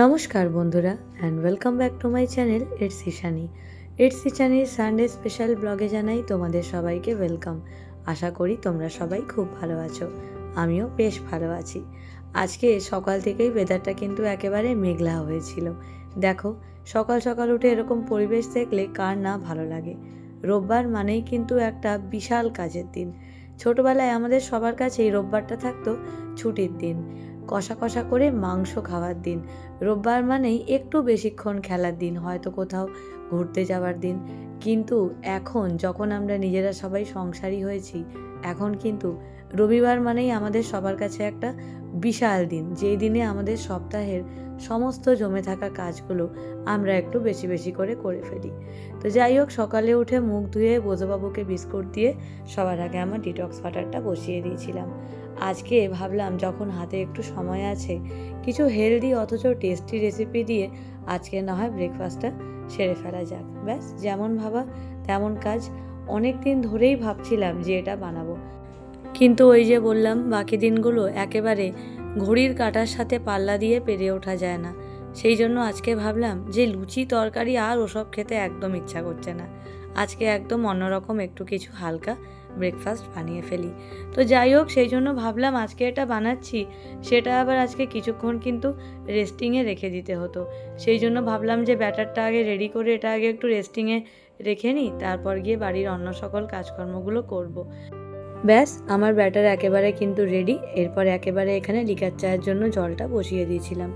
নমস্কার বন্ধুরা and welcome back to my channel it's Ishani it's ইশানির Sunday special ব্লগে জানাই তোমাদের সবাইকে ওয়েলকাম আশা করি তোমরা সবাই খুব ভালো আছো, আমিও বেশ ভালো আছি। আজকে সকাল থেকেই ওয়েদারটা কিন্তু একেবারে মেঘলা হয়েছিল। দেখো, সকাল সকাল উঠে এরকম পরিবেশ দেখলে কার না ভালো লাগে। রোববার মানেই কিন্তু একটা বিশাল কাজের দিন। ছোটবেলায় আমাদের সবার কাছে এই রোববারটা থাকতো ছুটির দিন। কষা কষা করে মাংস খাওয়ার দিন। রোববার মানেই একটু বেশিক্ষণ খেলার দিন, হয়তো কোথাও ঘুরতে যাওয়ার দিন। কিন্তু এখন যখন আমরা নিজেরা সবাই সংসারী হয়েছি, এখন কিন্তু রবিবার মানেই আমাদের সবার কাছে একটা বিশাল দিন। যেই দিনে আমাদের সপ্তাহের সমস্ত জমে থাকা কাজগুলো আমরা একটু বেশি বেশি করে করে ফেলি। তো যাই হোক, সকালে উঠে মুখ ধুয়ে বোঝবাবুকে বিস্কুট দিয়ে সবার আগে আমার ডিটক্স ওয়াটারটা বসিয়ে দিয়েছিলাম। আজকে ভাবলাম, যখন হাতে একটু সময় আছে, কিছু হেলদি অথচ টেস্টি রেসিপি দিয়ে আজকে না হয় ব্রেকফাস্টটা সেরে ফেলা যাক। ব্যাস, যেমন ভাবা তেমন কাজ। অনেক দিন ধরেই ভাবছিলাম যে এটা বানাবো। কিন্তু ওই যে বললাম, বাকি দিনগুলো একেবারে ঘড়ির কাটার সাথে পাল্লা দিয়ে পেরে ওঠা যায় না। সেই জন্য আজকে ভাবলাম যে লুচি, তরকারি আর ওসব খেতে একদম ইচ্ছা করছে না। আজকে একদম অন্যরকম একটু কিছু হালকা ব্রেকফাস্ট বানিয়ে ফেলি। তো যাই হোক, সেই জন্য ভাবলাম আজকে এটা বানাচ্ছি, সেটা আবার আজকে কিছুক্ষণ কিন্তু রেস্টিংয়ে রেখে দিতে হতো। সেই জন্য ভাবলাম যে ব্যাটারটা আগে রেডি করে এটা আগে একটু রেস্টিংয়ে রেখে নিই, তারপর গিয়ে বাড়ির অন্য সকল কাজকর্মগুলো করব। ব্যাস, আমার ব্যাটার একেবারে কিন্তু রেডি এরপর একেবারে এখানে লিকার চায়ের জন্য জলটা বসিয়ে দিয়েছিলাম।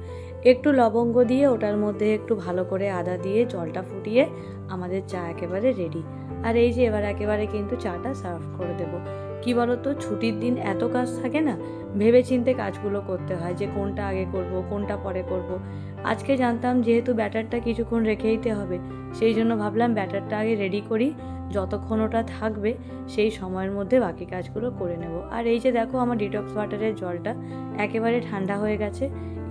একটু লবঙ্গ দিয়ে ওটার মধ্যে একটু ভালো করে আদা দিয়ে জলটা ফুটিয়ে আমাদের চা একেবারে রেডি আর এই যে এবার একেবারে কিন্তু চাটা সার্ভ করে দেবো। কি বলতো, ছুটির দিন এত কাজ থাকে না ভেবে চিনতে কাজগুলো করতে হয় যে কোনটা আগে করব, কোনটা পরে করব। আজকে জানতাম যেহেতু ব্যাটারটা কিছুক্ষণ রেখে দিতে হবে, সেই জন্য ভাবলাম ব্যাটারটা আগে রেডি করি, যতক্ষণ ওটা থাকবে সেই সময়ের মধ্যে বাকি কাজগুলো করে নেব। আর এই যে দেখো আমার ডিটক্স ওয়াটারের জলটা একেবারে ঠান্ডা হয়ে গেছে,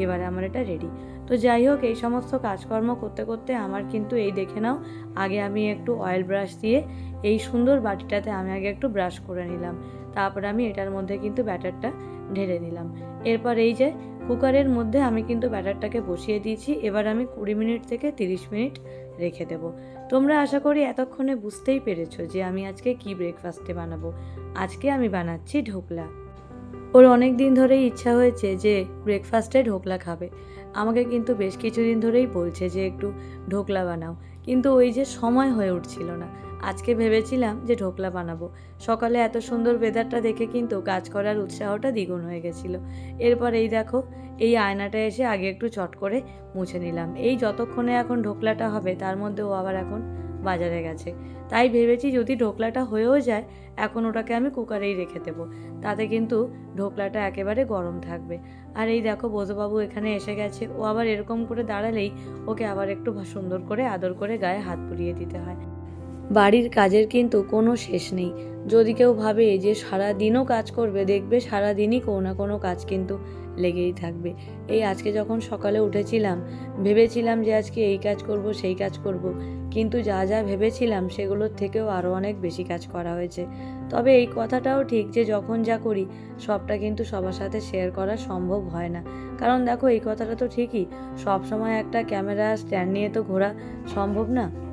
এবারে আমার এটা রেডি তো যাই হোক, এই সমস্ত কাজকর্ম করতে করতে আমার কিন্তু এই দেখে নাও, আগে আমি একটু অয়েল ব্রাশ দিয়ে এই সুন্দর বাটিটাতে আমি আগে একটু ব্রাশ করে নিলাম। তারপর আমি এটার মধ্যে কিন্তু ব্যাটারটা ঢেলে দিলাম এরপর এই যে কুকারের মধ্যে আমি কিন্তু ব্যাটারটাকে বসিয়ে দিয়েছি। এবার আমি কুড়ি মিনিট থেকে তিরিশ মিনিট রেখে দেবো। তোমরা আশা করি এতক্ষণে বুঝতেই পেরেছ যে আমি আজকে কি ব্রেকফাস্টে বানাবো। আজকে আমি বানাচ্ছি ঢোকলা। ওর অনেক দিন ধরেই ইচ্ছা হয়েছে যে ব্রেকফাস্টে ঢোকলা খাবে। আমাকে কিন্তু বেশ কিছুদিন ধরেই বলছে যে একটু ঢোকলা বানাও। কিন্তু ওই যে সময় হয়ে উঠছিল না। আজকে ভেবেছিলাম যে ঢোকলা বানাবো। সকালে এত সুন্দর ওয়েদারটা দেখে কিন্তু কাজ করার উৎসাহটা দ্বিগুণ হয়ে গেছিল। এরপর এই দেখো, এই আয়নাটা এসে আগে একটু চট করে মুছে নিলাম। এই যতক্ষণে এখন ঢোকলাটা হবে, তার মধ্যে ও আবার এখন বাজারে গেছে। তাই ভেবেছি যদি ঢোকলাটা হয়েও যায়, এখন ওটাকে আমি কুকারেই রেখে দেবো। তাতে কিন্তু ঢোকলাটা একেবারে গরম থাকবে। আর এই দেখো বোধবাবু এখানে এসে গেছে। ও আবার এরকম করে দাঁড়ালেই ওকে আবার একটু সুন্দর করে আদর করে গায়ে হাত পুড়িয়ে দিতে হয়। বাড়ির কাজের কিন্তু কোনো শেষ নেই। যদি কেউ ভাবে যে সারা দিনও কাজ করবে, দেখবে সারা দিনই কোনো না কোনো কাজ কিন্তু লেগেই থাকবে। এই আজকে যখন সকালে উঠেছিলাম, ভেবেছিলাম যে আজকে এই কাজ করব, সেই কাজ করব। কিন্তু যা যা ভেবেছিলাম, সেগুলোর থেকেও আরও অনেক বেশি কাজ করা হয়েছে। তবে এই কথাটাও ঠিক যে যখন যা করি, সবটা কিন্তু সবার সাথে শেয়ার করা সম্ভব হয় না। কারণ দেখো, এই কথাটা তো ঠিকই। সব সময় একটা ক্যামেরা স্ট্যান্ড নিয়ে তো ঘোরা সম্ভব না।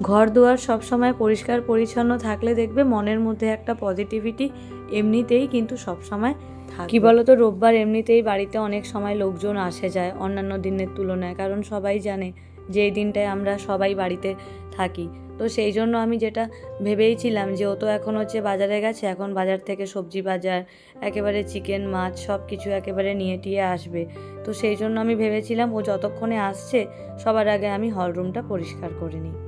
ঘর দুয়ার সবসময় পরিষ্কার, পরিচ্ছন্ন থাকলে দেখবে মনের মধ্যে একটা পজিটিভিটি এমনিতেই কিন্তু সবসময় থাকে। কি বলতো, রোববার এমনিতেই বাড়িতে অনেক সময় লোকজন আসে যায় অন্যান্য দিনের তুলনায়, কারণ সবাই জানে যে এই দিনটায় আমরা সবাই বাড়িতে থাকি। তো সেই জন্য আমি যেটা ভেবেইছিলাম যে ও তো এখন হচ্ছে বাজারে গেছে, এখন বাজার থেকে সবজি বাজার, একেবারে চিকেন, মাছ সব কিছু একেবারে নিয়ে টিয়ে আসবে। তো সেই জন্য আমি ভেবেছিলাম ও যতক্ষণে আসছে, সবার আগে আমি হল রুমটা পরিষ্কার করে নিই।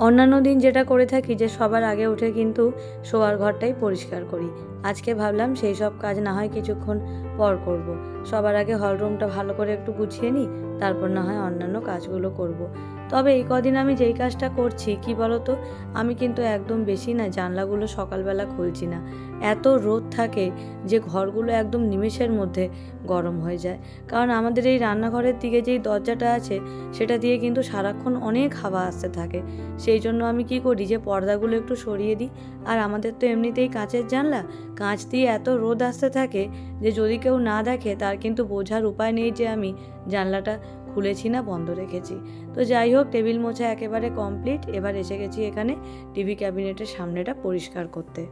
অন্যান্য দিন যেটা করে থাকি যে সবার আগে উঠে কিন্তু শোয়ার ঘরটাই পরিষ্কার করি আজকে ভাবলাম সেই সব কাজ না হয় কিছুক্ষণ পর করব। সবার আগে হল রুমটা ভালো করে একটু গুছিয়ে নিই, তারপর না হয় অন্যান্য কাজগুলো করব। তবে এই কদিন আমি যেই কাজটা করছি, কি বলতো? আমি কিন্তু একদম বেশি না, জানলাগুলো সকালবেলা খুলছি না। এত রোদ থাকে যে ঘরগুলো একদম নিমেষের মধ্যে গরম হয়ে যায়। কারণ আমাদের এই রান্নাঘরের দিকে যেই দরজাটা আছে, সেটা দিয়ে কিন্তু সারাক্ষণ অনেক হাওয়া আসতে থাকে। সেই জন্য আমি কি করি যে পর্দাগুলো একটু সরিয়ে দিই। আর আমাদের তো এমনিতেই কাঁচের জানলা। কাঁচ দিয়ে এত রোদ আসতে থাকে যে যদি কেউ না দেখে, তার কিন্তু বোঝার উপায় নেই যে আমি জানলাটা খুলেছি না, বন্ধ রেখেছি। তো যাই হোক, টেবিল মোছা একেবারে কমপ্লিট। এবার এসে গেছি এখানে টিভি ক্যাবিনেটের সামনেটা পরিষ্কার করতে।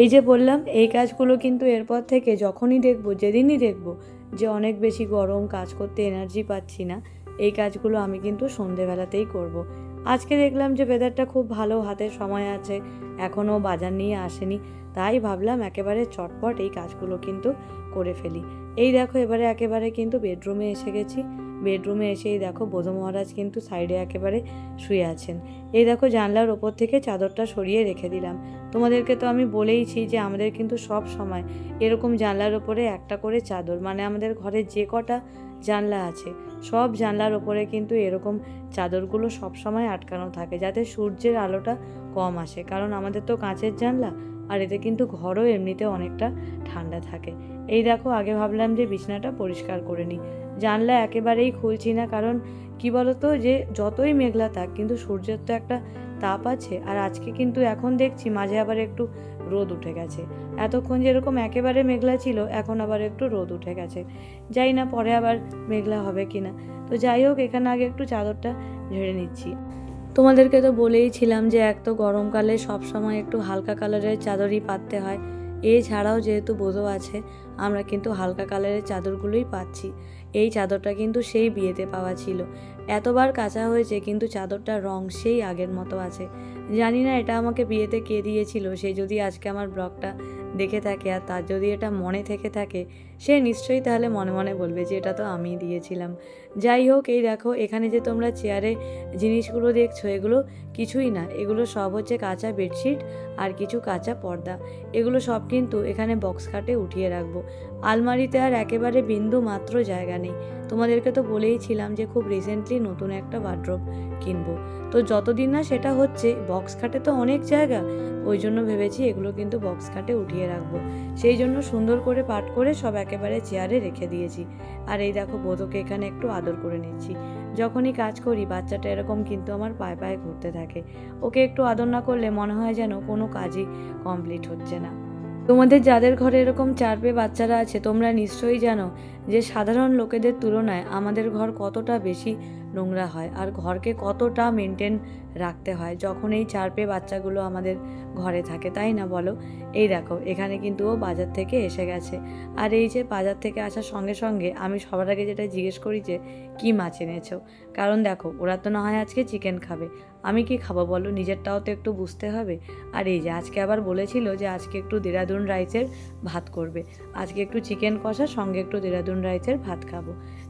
এই যে বললাম, এই কাজগুলো কিন্তু এরপর থেকে যখনই দেখব, যেদিনই দেখব, যে অনেক বেশি গরম কাজ করতে এনার্জি পাচ্ছি না, এই কাজগুলো আমি কিন্তু সন্ধেবেলাতেই করব। আজকে দেখলাম যে ওয়েদারটা খুব ভালো, হাতে সময় আছে এখনও বাজার নিয়ে আসেনি। তাই ভাবলাম একেবারে চটপট এই কাজগুলো কিন্তু করে ফেলি। এই দেখো, এবারে একেবারে কিন্তু বেডরুমে এসে গেছি। বেডরুমে এসেই দেখো বোধ মহারাজ কিন্তু সাইডে একেবারে শুয়ে আছেন। এই দেখো জানলার ওপর থেকে চাদরটা সরিয়ে রেখে দিলাম। তোমাদেরকে তো আমি বলেইছি যে আমাদের কিন্তু সব সময় এরকম জানলার ওপরে একটা করে চাদর মানে আমাদের ঘরে যে কটা জানলা আছে, সব জানলার ওপরে কিন্তু এরকম চাদরগুলো সব সময় আটকানো থাকে, যাতে সূর্যের আলোটা কম আসে। কারণ আমাদের তো কাঁচের জানলা, আর এতে কিন্তু ঘরও এমনিতে অনেকটা ঠান্ডা থাকে। এই দেখো, আগে ভাবলাম যে বিছানাটা পরিষ্কার করে নিই। জানলা একেবারেই খুলছি না, কারণ কি বলতো যে যতই মেঘলা থাক, কিন্তু সূর্যের তো একটা তাপ আছে। আর আজকে কিন্তু এখন দেখছি মাঝে আবার একটু রোদ উঠে গেছে। এতক্ষণ যেরকম একেবারে মেঘলা ছিল, এখন আবার একটু রোদ উঠে গেছে। যাই না, পরে আবার মেঘলা হবে কি না তো যাই হোক, এখানে আগে একটু চাদরটা ঝেড়ে নিচ্ছি। তোমাদেরকে তো বলেইছিলাম যে, এক তো গরমকালে সবসময় একটু হালকা কালারের চাদরই পাততে হয়। এছাড়াও যেহেতু বোধও আছে, আমরা কিন্তু হালকা কালারের চাদরগুলোই পাচ্ছি। এই চাদরটা কিন্তু সেই বিয়েতে পাওয়া ছিল। এতবার কাঁচা হয়েছে, কিন্তু চাদরটার রং সেই আগের মতো আছে। জানি না এটা আমাকে বিয়েতে কে দিয়েছিল, সে যদি আজকে আমার ব্লগটা দেখে থাকে আর তার যদি এটা মনে থেকে থাকে সে নিশ্চয়ই তাহলে মনে মনে বলবে যে এটা তো আমিই দিয়েছিলাম। যাই হোক, এই দেখো, এখানে যে তোমরা চেয়ারে জিনিসগুলো দেখছ, এগুলো কিছুই না। এগুলো সব হচ্ছে কাঁচা বেডশিট আর কিছু কাঁচা পর্দা। এগুলো সব কিন্তু এখানে বক্স কাটে উঠিয়ে রাখব। আলমারিতে আর একেবারে বিন্দু মাত্র জায়গা নেই। তোমাদেরকে তো বলেইছিলাম যে খুব রিসেন্টলি নতুন একটা ওয়ার্ড্রোব কিনবো। তো যতদিন না সেটা হচ্ছে বক্স খাটে তো অনেক জায়গা। ওই জন্য ভেবেছি এগুলো কিন্তু বক্স খাটে উঠিয়ে রাখব। সেই জন্য সুন্দর করে পাট করে সব একেবারে চেয়ারে রেখে দিয়েছি। আর এই দেখো বোধকে এখানে একটু আদর করে নিচ্ছি। যখনই কাজ করি, বাচ্চাটা এরকম কিন্তু আমার পায়ে পায়ে ঘুরতে থাকে। ওকে একটু আদর না করলে মনে হয় যেন কোনো কাজই কমপ্লিট হচ্ছে না। তোমাদের যাদের ঘরে এরকম চার পেয়ে বাচ্চারা আছে, তোমরা নিশ্চয়ই জানো যে সাধারণ লোকেদের তুলনায় আমাদের ঘর কতটা বেশি নোংরা হয়। আর ঘরকে কতটা মেনটেন রাখতে হয়। যখন এই চার পেয়ে বাচ্চাগুলো আমাদের ঘরে থাকে, তাই না বলো? এই দেখো, এখানে কিন্তু ও বাজার থেকে এসে গেছে। আর এই যে বাজার থেকে আসার সঙ্গে সঙ্গে আমি সবার আগে যেটা জিজ্ঞেস করি যে, কী মাছ এনেছো? কারণ দেখো, ওরা তো না হয় আজকে চিকেন খাবে। আমি কি খাব বলো? নিজেরটাও তো একটু বুঝতে হবে। আর এই যে আজকে আবার বলেছিল যে, আজকে একটু দেরাদুন রাইসের ভাত করবে। আজকে একটু চিকেন কষা, সঙ্গে একটু দেরাদুন রাইসের ভাত খাব।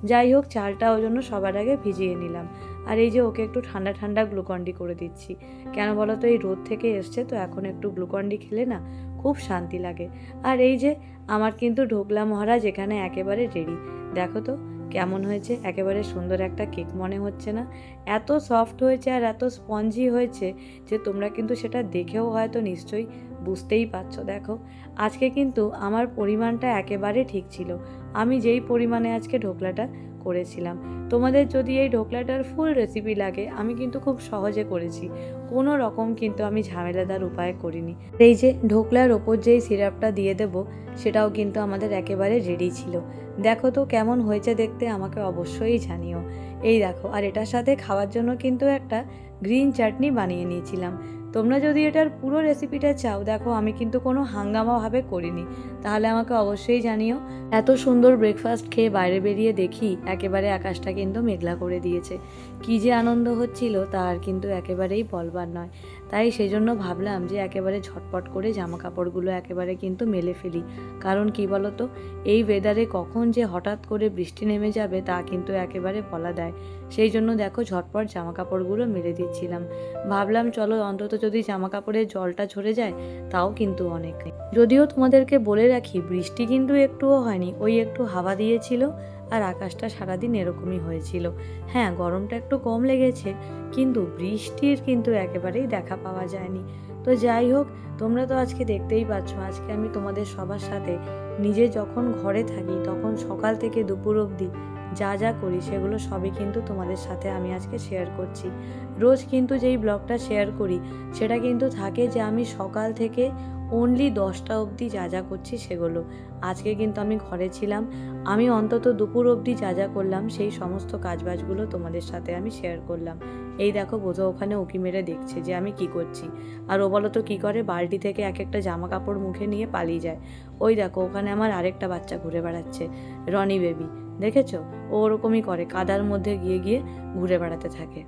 যাই হোক, চালটা ওই জন্য সবার আগে ভিজিয়ে নিলাম। আর এই যে ওকে একটু ঠান্ডা ঠান্ডা গ্লুকন্ডি করে দিচ্ছি। কেন বলো তো এই রোদ থেকে এসছে, তো এখন একটু গ্লুকন্ডি খেলে না খুব শান্তি লাগে। আর এই যে আমার কিন্তু ঢোকলা মহারাজ এখানে একেবারে রেডি। দেখো তো কেমন হয়েছে? একেবারে সুন্দর একটা কেক মনে হচ্ছে না। এত সফট হয়েছে আর এত স্পঞ্জি হয়েছে যে তোমরা কিন্তু সেটা দেখেও হয়তো নিশ্চয়ই বুঝতেই পারছ। দেখো, আজকে কিন্তু আমার পরিমাণটা একেবারে ঠিক ছিল। আমি যেই পরিমাণে আজকে ঢোকলাটা করেছিলাম। তোমাদের যদি এই ঢোকলাটার ফুল রেসিপি লাগে, আমি কিন্তু খুব সহজে করেছি। কোনো রকম কিন্তু আমি ঝামেলাদার উপায় করিনি। এই যে ঢোকলার ওপর যেই সিরাপটা দিয়ে দেবো, সেটাও কিন্তু আমাদের একেবারে রেডি ছিল। দেখো তো কেমন হয়েছে দেখতে, আমাকে অবশ্যই জানিও। এই দেখো, আর এটার সাথে খাওয়ার জন্য কিন্তু একটা গ্রিন চাটনি বানিয়ে নিয়েছিলাম। তোমরা যদি এটার পুরো রেসিপিটা চাও, দেখো আমি কিন্তু কোনো হাঙ্গামাভাবে করিনি। তাহলে আমাকে অবশ্যই জানিও। এত সুন্দর ব্রেকফাস্ট খেয়ে বাইরে বেরিয়ে দেখি, একেবারে আকাশটা কিন্তু মেঘলা করে দিয়েছে। কী যে আনন্দ হচ্ছিল তা আর কিন্তু একেবারেই বলবার নয়। তাই সেই জন্য ভাবলাম যে একেবারে ঝটপট করে জামা কাপড়গুলো একেবারে কিন্তু মেলে ফেলি। কারণ কি বলতো, এই ওয়েদারে কখন যে হঠাৎ করে বৃষ্টি নেমে যাবে তা কিন্তু একেবারে বলা দেয়। সেই জন্য দেখো ঝটপট জামা কাপড়গুলো মেলে দিচ্ছিলাম। ভাবলাম চলো অন্তত যদি জামা কাপড়ের জলটা ঝরে যায়, তাও কিন্তু অনেক। যদিও তোমাদেরকে বলে রাখি, বৃষ্টি কিন্তু একটুও হয়নি, ওই একটু হাওয়া দিয়েছিল। আর আকাশটা সারাদিন এরকমই হয়েছিল। হ্যাঁ গরমটা একটু কম লেগেছে, কিন্তু বৃষ্টির কিন্তু একেবারেই দেখা পাওয়া যায়নি। তো যাই হোক, তোমরা তো আজকে দেখতেই পাচ্ছ, আজকে আমি তোমাদের সবার সাথে নিজে যখন ঘরে থাকি, তখন সকাল থেকে দুপুর অবধি যা যা করি, সেগুলো সবই কিন্তু তোমাদের সাথে আমি আজকে শেয়ার করছি। রোজ কিন্তু যেই ব্লগটা শেয়ার করি, সেটা কিন্তু থাকে যে আমি সকাল থেকে অনলি দশটা অবধি যা যা করছি সেগুলো। আজকে কিন্তু আমি ঘরে ছিলাম। আমি অন্তত দুপুর অবধি যা যা করলাম, সেই সমস্ত কাজবাজগুলো তোমাদের সাথে আমি শেয়ার করলাম। এই দেখো বোঝো ওখানে উকি মেরে দেখছে যে আমি কি করছি। আর ও বলো তো কী করে? বালতি থেকে এক একটা জামা কাপড় মুখে নিয়ে পালিয়ে যায়। ওই দেখো, ওখানে আমার আরেকটা বাচ্চা ঘুরে বেড়াচ্ছে, রনি বেবি। দেখেছ? ও ওরকমই করে, কাদার মধ্যে গিয়ে গিয়ে ঘুরে বেড়াতে থাকে।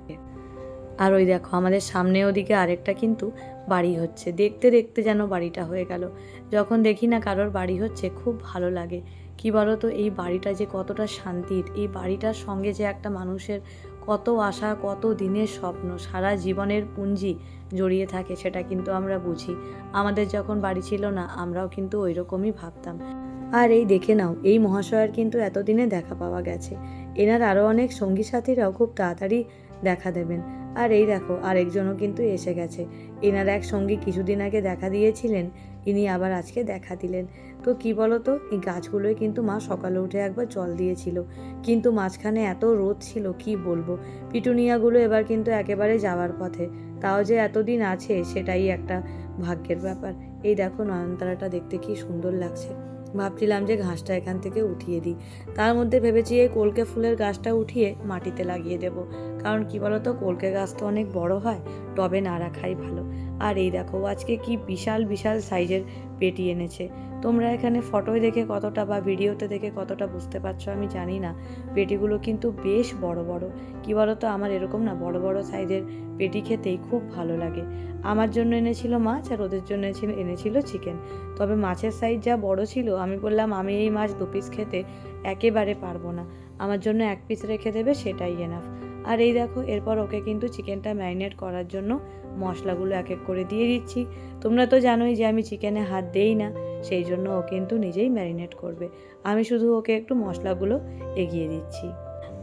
আর ওই দেখো, আমাদের সামনে ওদিকে আরেকটা কিন্তু বাড়ি হচ্ছে। দেখতে দেখতে যেন বাড়িটা হয়ে গেল। যখন দেখি না কারোর বাড়ি হচ্ছে, খুব ভালো লাগে। কি বলো তো এই বাড়িটা যে কতটা শান্তির, এই বাড়িটার সঙ্গে যে একটা মানুষের কত আশা, কত দিনের স্বপ্ন, সারা জীবনের পুঞ্জি জড়িয়ে থাকে, সেটা কিন্তু আমরা বুঝি। আমাদের যখন বাড়ি ছিল না, আমরাও কিন্তু ওই রকমই ভাবতাম। আর এই দেখে নাও, এই মহাশয়ের কিন্তু এতদিনে দেখা পাওয়া গেছে। এনার আরও অনেক সঙ্গী সাথীরাও খুব তাড়াতাড়ি দেখা দেবেন। আর এই দেখো, আরেকজনও কিন্তু এসে গেছে। এনারা এক সঙ্গী কিছুদিন আগে দেখা দিয়েছিলেন, ইনি আবার আজকে দেখা দিলেন। তো কি বলো তো এই গাছগুলোয় কিন্তু মা সকালে উঠে একবার জল দিয়েছিল। কিন্তু মাঝখানে এত রোদ ছিল, কি বলব? পিটুনিয়াগুলো এবার কিন্তু একেবারে যাওয়ার পথে। তাও যে এতদিন আছে, সেটাই একটা ভাগ্যের ব্যাপার। এই দেখো নয়নতারাটা দেখতে কি সুন্দর লাগছে। ভাবছিলাম যে ঘাসটা এখান থেকে উঠিয়ে দিই। তার মধ্যে ভেবেছি এই কলকে ফুলের গাছটা উঠিয়ে মাটিতে লাগিয়ে দেব। কারণ কি বলতো, কলকে গাছ তো অনেক বড় হয়, টবে না রাখাই ভালো। আর এই দেখো, আজকে কি বিশাল বিশাল সাইজের পেটি এনেছে। তোমরা এখানে ফটোয় দেখে কতটা বা ভিডিওতে দেখে কতটা বুঝতে পারছ আমি জানি না। পেটিগুলো কিন্তু বেশ বড় বড়। কি বলতো, আমার এরকম না বড় বড় সাইজের পেটি খেতেই খুব ভালো লাগে। আমার জন্য এনেছিল মাছ আর ওদের জন্য এনেছিল- এনেছিল চিকেন তবে মাছের সাইজ যা বড় ছিল, আমি বললাম, আমি এই মাছ দু পিস খেতে একেবারে পারব না। আমার জন্য এক পিস রেখে দেবে, সেটাই এনাফ আর এই দেখো, এরপর ওকে কিন্তু চিকেনটা ম্যারিনেট করার জন্য মশলাগুলো এক এক করে দিয়ে দিচ্ছি। তোমরা তো জানোই যে আমি চিকেনে হাত দেই না, সেই জন্য ও কিন্তু নিজেই ম্যারিনেট করবে। আমি শুধু ওকে একটু মশলাগুলো এগিয়ে দিচ্ছি।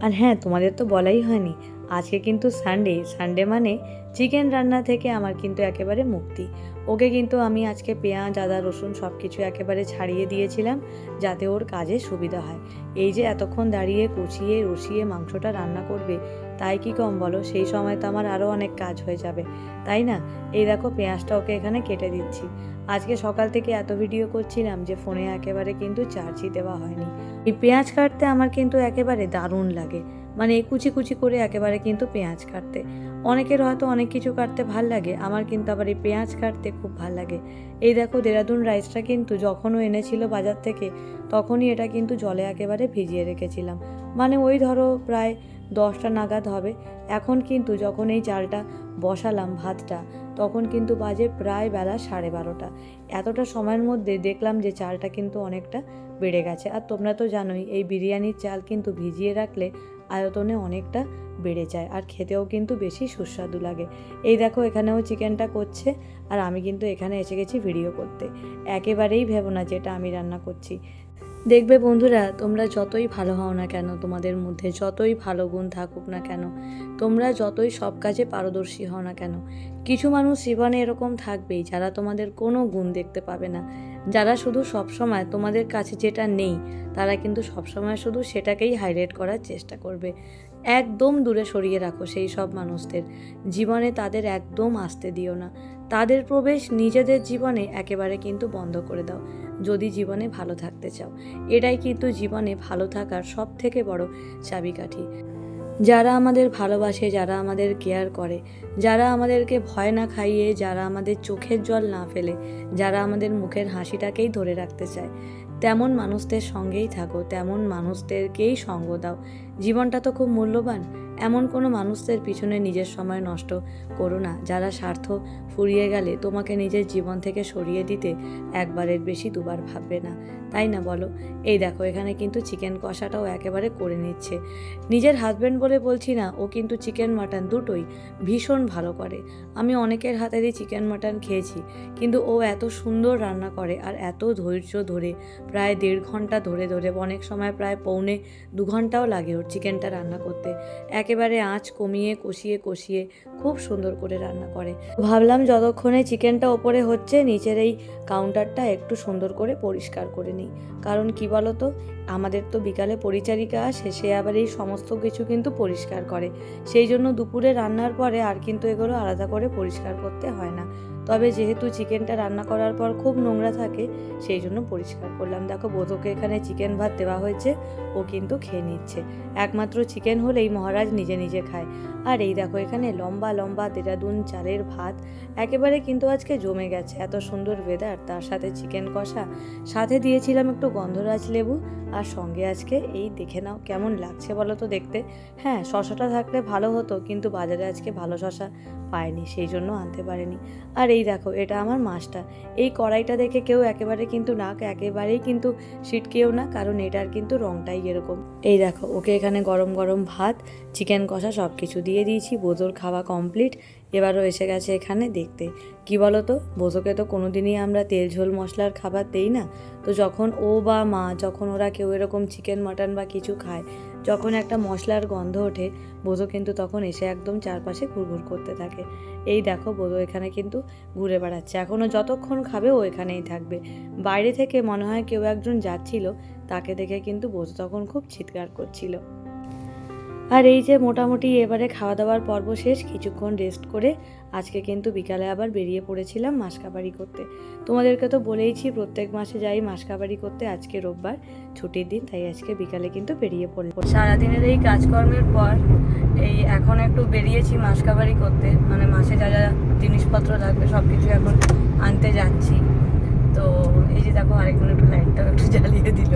আর হ্যাঁ তোমাদের তো বলাই হয়নি, আজকে কিন্তু সানডে সানডে মানে চিকেন রান্না থেকে আমার কিন্তু একেবারে মুক্তি। ওকে কিন্তু আমি আজকে পেঁয়াজ, আদা, রসুন সব কিছু একেবারে ছাড়িয়ে দিয়েছিলাম, যাতে ওর কাজে সুবিধা হয়। এই যে এতক্ষণ দাঁড়িয়ে কুচিয়ে, রসিয়ে মাংসটা রান্না করবে তাই কি কম বলো? সেই সময় তো আমার আরও অনেক কাজ হয়ে যাবে। তাই না? এই দেখো পেঁয়াজটা ওকে এখানে কেটে দিচ্ছি। আজকে সকাল থেকে এত ভিডিও করছিলাম যে ফোনে একেবারে কিন্তু চার্জই দেওয়া হয়নি। এই পেঁয়াজ কাটতে আমার কিন্তু একেবারে দারুণ লাগে। মানে কুচি কুচি করে একেবারে কিন্তু পেঁয়াজ কাটতে। অনেকের হয়তো অনেক কিছু কাটতে ভালো লাগে, আমার কিন্তু আবার এই পেঁয়াজ কাটতে খুব ভালো লাগে। এই দেখো দেরাদুন রাইসটা কিন্তু যখনও এনেছিল বাজার থেকে, তখনই এটা কিন্তু জলে একেবারে ভিজিয়ে রেখেছিলাম। মানে ওই ধরো প্রায় দশটা নাগাদ হবে। এখন কিন্তু যখন এই চালটা বসালাম ভাতটা, তখন কিন্তু বাজে প্রায় বেলা সাড়ে বারোটা। এতটা সময়ের মধ্যে দেখলাম যে চালটা কিন্তু অনেকটা বেড়ে গেছে। আর তোমরা তো জানোই, এই বিরিয়ানির চাল কিন্তু ভিজিয়ে রাখলে আয়তনে অনেকটা বেড়ে যায় আর খেতেও কিন্তু বেশি সুস্বাদু লাগে। এই দেখো, এখানেও চিকেনটা করছে আর আমি কিন্তু এখানে এসে গেছি ভিডিও করতে। একেবারেই ভেবো না যেটা আমি রান্না করছি। দেখবে বন্ধুরা, তোমরা যতই ভালো হও না কেন, তোমাদের মধ্যে যতই ভালো গুণ থাকুক না কেন, তোমরা যতই সব কাজে পারদর্শী হও না কেন, কিছু মানুষ জীবনে এরকম থাকবেই যারা তোমাদের কোনো গুণ দেখতে পাবে না। যারা শুধু সবসময় তোমাদের কাছে যেটা নেই, তারা কিন্তু সবসময় শুধু সেটাকেই হাইলাইট করার চেষ্টা করবে। একদম দূরে সরিয়ে রাখো সেই সব মানুষদের। জীবনে তাদের একদম আসতে দিও না। তাদের প্রবেশ নিজেদের জীবনে একেবারে কিন্তু বন্ধ করে দাও। যদি জীবনে ভালো থাকতে চাও। এটাই কিন্তু জীবনে ভালো থাকার সব থেকে বড় চাবিকাঠি। যারা আমাদের ভালোবাসে, যারা আমাদের কেয়ার করে যারা আমাদেরকে ভয় না খাইয়ে, যারা আমাদের চোখের জল না ফেলে, যারা আমাদের মুখের হাসিটাকেই ধরে রাখতে চায়। তেমন মানুষদের সঙ্গেই থাকো, তেমন মানুষদেরকেই সঙ্গ দাও। জীবনটা তো খুব মূল্যবান। এমন কোনো মানুষদের পিছনে নিজের সময় নষ্ট করো না। যারা স্বার্থ ফুরিয়ে গেলে তোমাকে নিজের জীবন থেকে সরিয়ে দিতে একবারের বেশি দুবার ভাববে না। তাই না বলো? এই দেখো, এখানে কিন্তু চিকেন কষাটাও একেবারে করে নিচ্ছে। নিজের হাজব্যান্ড বলে বলছি না, ও কিন্তু চিকেন মাটন দুটোই ভীষণ ভালো করে। আমি অনেকের হাতেরই চিকেন মাটন খেয়েছি, কিন্তু ও এত সুন্দর রান্না করে আর এত ধৈর্য ধরে, প্রায় দেড় ঘণ্টা ধরে ধরে, অনেক সময় প্রায় পৌনে দু ঘন্টাও লাগে ওর চিকেনটা রান্না করতে। একেবারে আঁচ কমিয়ে, কষিয়ে কষিয়ে খুব সুন্দর করে রান্না করে। ভাবলাম যতক্ষণে চিকেনটা ওপরে হচ্ছে, নিচের এই কাউন্টারটা একটু সুন্দর করে পরিষ্কার করে নিই। কারণ কি বলতো, আমাদের তো বিকালে পরিচারিকা আসে সে আবার এই সমস্ত কিছু কিন্তু পরিষ্কার করে। সেই জন্য দুপুরে রান্নার পরে আর কিন্তু এগুলো আলাদা করে পরিষ্কার করতে হয় না। তবে যেহেতু চিকেনটা রান্না করার পর খুব নোংরা থাকে, সেই জন্য পরিষ্কার করলাম। দেখো বোধকে এখানে চিকেন ভাত দেওয়া হয়েছে, ও কিন্তু খেয়ে নিচ্ছে। একমাত্র চিকেন হলেই মহারাজ নিজে নিজে খায়। আর এই দেখো, এখানে লম্বা লম্বা দেরাদুন চালের ভাত, একেবারে কিন্তু আজকে জমে গেছে। এত সুন্দর ওয়েদার তার সাথে চিকেন কষা, সাথে দিয়েছিলাম একটু গন্ধরাজ লেবু, আর সঙ্গে আজকে এই দেখে নাও কেমন লাগছে বলো তো দেখতে। হ্যাঁ শশাটা থাকলে ভালো হতো, কিন্তু বাজারে আজকে ভালো শশা পায়নি, সেই জন্য আনতে পারেনি। আর এই দেখো, এটা আমার মাছটা। এই কড়াইটা দেখে কেউ একেবারে কিন্তু নাক, একেবারেই কিন্তু ছিটকেও না, কারণ এটার কিন্তু রংটাই এরকম। এই দেখো, ওকে এখানে গরম গরম ভাত, চিকেন কষা সব কিছু দিয়ে দিয়েছি বোতল খাওয়া কমপ্লিট এবারও এসে গেছে এখানে দেখতে। কি বলো তো বোঝোকে তো কোনো দিনই আমরা তেল ঝোল মশলার খাবার দেই না। তো যখন ও বা মা, যখন ওরা কেউ এরকম চিকেন, মাটন বা কিছু খায় যখন একটা মশলার গন্ধ ওঠে বোধো কিন্তু তখন এসে একদম চারপাশে ঘুরঘুর করতে থাকে। এই দেখো বোধো এখানে কিন্তু ঘুরে বেড়াচ্ছে। এখনও যতক্ষণ খাবে ও এখানেই থাকবে। বাইরে থেকে মনে হয় কেউ একজন যাচ্ছিল, তাকে দেখে কিন্তু বোধ তখন খুব চিৎকার করছিল। আর এই যে মোটামুটি এবারে খাওয়া দাওয়ার পর্ব শেষ, কিছুক্ষণ রেস্ট করে আজকে কিন্তু বিকালে আবার বেরিয়ে পড়েছিলাম মাসকাবাড়ি করতে। তোমাদেরকে তো বলেইছি প্রত্যেক মাসে যাই মাসকাবাড়ি করতে, আজকে রোববার, ছুটির দিন, তাই আজকে বিকালে কিন্তু বেরিয়ে পড়লাম। সারাদিনের এই কাজকর্মের পর, এই এখন একটু বেরিয়েছি মাসকাবাড়ি করতে মানে মাসে যা যা জিনিসপত্র লাগবে সব কিছু এখন আনতে যাচ্ছি। তো এই যে দেখো, আরেকজন একটু লাইটটাও একটু জ্বালিয়ে দিল।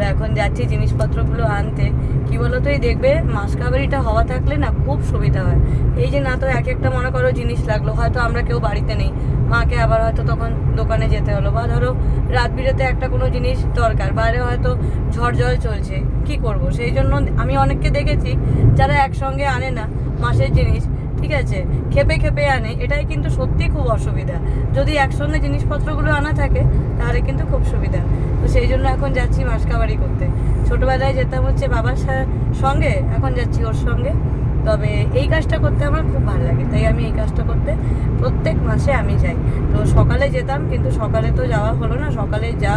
তো এখন যাচ্ছি জিনিসপত্রগুলো আনতে। কি বলো তো এই দেখবে মাসকাবারিটা হওয়া থাকলে না খুব সুবিধা হয়। এই যে না তো এক একটা মনে করো জিনিস লাগল, হয়তো আমরা কেউ বাড়িতে নেই। মাকে আবার হয়তো তখন দোকানে যেতে হলো বা ধরো রাত বিরেতে একটা কোনো জিনিস দরকার, বাইরে হয়তো ঝড় জল চলছে, কি করব? সেই জন্য আমি অনেককে দেখেছি যারা একসঙ্গে আনে না মাসের জিনিস। ঠিক আছে? খেপে খেপে আনে, এটাই কিন্তু সত্যি খুব অসুবিধা। যদি একসঙ্গে জিনিসপত্রগুলো আনা থাকে, তাহলে কিন্তু খুব সুবিধা। তো সেই জন্য এখন যাচ্ছি মাসকাবাড়ি করতে। ছোটবেলায় যেতাম হচ্ছে বাবার সঙ্গে, এখন যাচ্ছি ওর সঙ্গে। তবে এই কাজটা করতে আমার খুব ভালো লাগে, তাই আমি এই কাজটা করতে প্রত্যেক মাসে আমি যাই। তো সকালে যেতাম, কিন্তু সকালে তো যাওয়া হলো না। সকালে যা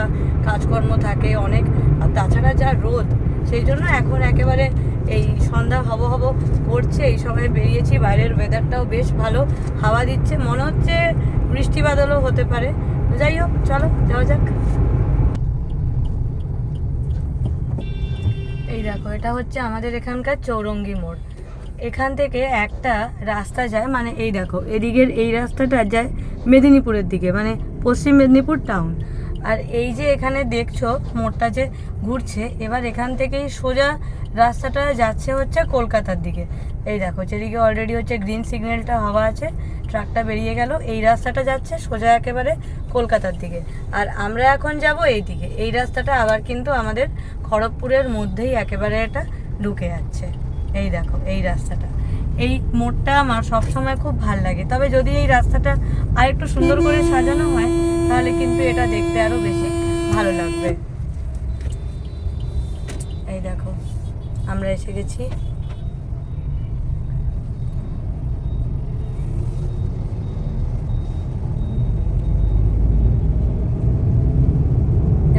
কাজকর্ম থাকে অনেক, আর তাছাড়া যা রোদ, সেই জন্য এখন একেবারে এই সন্ধ্যা হব হব করছে, এই সময় বেরিয়েছি, বাইরের ওয়েদারটাও বেশ ভালো, হাওয়া দিচ্ছে, মনে হচ্ছে বৃষ্টি বাদলও হতে পারে। যাই হোক, চলো, যাওয়া যাক। এই দেখো, এটা হচ্ছে আমাদের এখানকার চৌরঙ্গি মোড়। এখান থেকে একটা রাস্তা যায় মানে এই দেখো, এদিকের এই রাস্তাটা যায় মেদিনীপুরের দিকে মানে পশ্চিম মেদিনীপুর টাউন আর এই যে এখানে দেখছ মোড়টা যে ঘুরছে, এবার এখান থেকেই সোজা রাস্তাটা যাচ্ছে হচ্ছে কলকাতার দিকে। এই দেখো, যেদিকে অলরেডি হচ্ছে গ্রিন সিগন্যালটা হওয়া আছে ট্রাকটা বেরিয়ে গেল, এই রাস্তাটা যাচ্ছে সোজা একেবারে কলকাতার দিকে। আর আমরা এখন যাব এই দিকে এই রাস্তাটা আবার কিন্তু আমাদের খড়গপুরের মধ্যেই একেবারে এটা ঢুকে যাচ্ছে। এই দেখো, এই রাস্তাটা। এই মোড়টা আমার সবসময় খুব ভালো লাগে। তবে যদি এই রাস্তাটা আর একটু সুন্দর করে সাজানো হয়, তাহলে কিন্তু এটা দেখতে আরও বেশি ভালো লাগবে। এই দেখো, আমরা এসে গেছি।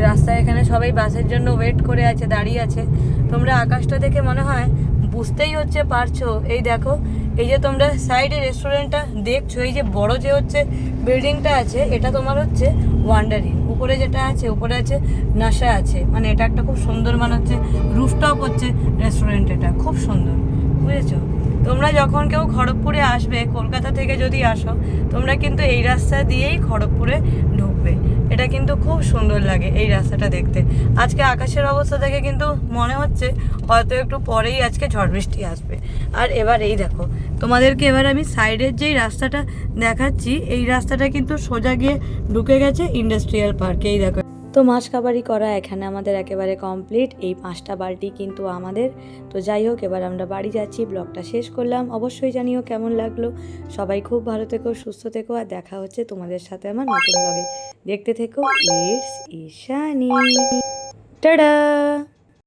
রাস্তায় এখানে সবাই বাসের জন্য ওয়েট করে আছে, দাঁড়িয়ে আছে। তোমরা আকাশটা দেখে মনে হয় বুঝতেই হচ্ছে, পারছ? এই দেখো, এই যে তোমরা সাইডে রেস্টুরেন্টটা দেখছ, এই যে বড় যে হচ্ছে বিল্ডিংটা আছে, এটা তোমার হচ্ছে ওয়ান্ডারিং উপরে যেটা আছে, উপরে আছে নাশা আছে। মানে এটা একটা খুব সুন্দর মানে হচ্ছে রুফটপ হচ্ছে রেস্টুরেন্ট এটা, খুব সুন্দর, বুঝেছ? তোমরা যখন কেউ খড়গপুরে আসবে, কলকাতা থেকে যদি আসো, তোমরা কিন্তু এই রাস্তা দিয়েই খড়গপুরে ঢুকবে। এটা কিন্তু খুব সুন্দর লাগে এই রাস্তাটা দেখতে। আজকে আকাশের অবস্থা দেখে কিন্তু মনে হচ্ছে হয়তো একটু পরেই আজকে ঝড় বৃষ্টি আসবে। আর এবার এই দেখো, তোমাদেরকে এবার আমি সাইডের যেই রাস্তাটা দেখাচ্ছি, এই রাস্তাটা কিন্তু সোজা গিয়ে ঢুকে গেছে ইন্ডাস্ট্রিয়াল পার্কে এই দেখো। তো মাছ কাবারি করা এখানে আমাদের একেবারে কমপ্লিট এই পাঁচটা বালটি কিন্তু আমাদের। তো যাই হোক, এবার আমরা বাড়ি যাচ্ছি, ব্লগটা শেষ করলাম। অবশ্যই জানিও কেমন লাগল। সবাই খুব ভালো থেকো, সুস্থ থেকো, আর দেখা হচ্ছে তোমাদের সাথে আমার নতুন ব্লগে দেখতে থেকো, ইটস ইশানি টাটা!